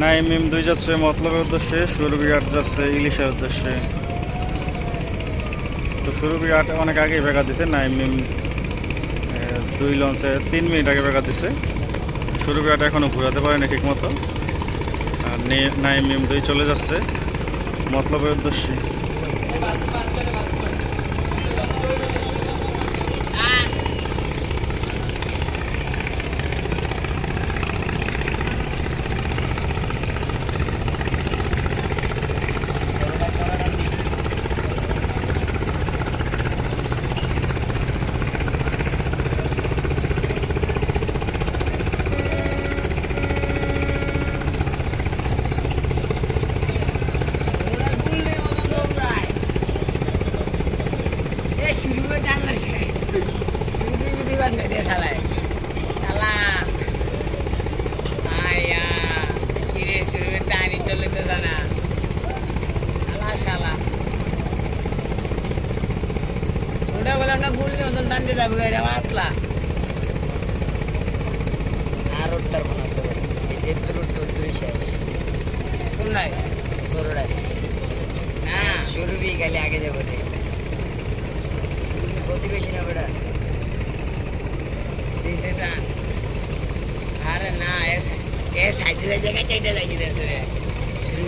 নাইমিম দুই যাচ্ছে মতলবের উদ্দেশ্যে আট যাচ্ছে, ইলিশের উদ্দেশ্যে। তো সুরবিঘাট অনেক আগেই বেগা দিছে, নাইম এম দুই লঞ্চে তিন মিনিট আগে বেগা দিছে। সুরবিঘাট এখনও ঘোরাতে পারেনি ঠিক মতো আর নাইম এম দুই চলে যাচ্ছে, মতলবের উদ্দেশ্যে। শুরু করে টানলাছে শুরু দিয়ে যদি বান্ধে দিয়ে চালায়। চালা। আয়া কিরে করে টানি চলে তো জানা। শালা শালা ওটা বললাম না গুললি মতন টান দিয়ে যাবে গাড়ি আমার আতলা আর উত্তর মনে আছে? এদের উঠছে উত্তর শেষ কোন নাই সরোড়ায় না শুরু বি খালি আগে যাব গতি বেশি না বেটা আরে না এ সাইডে গেছে এটা যাইতে রে।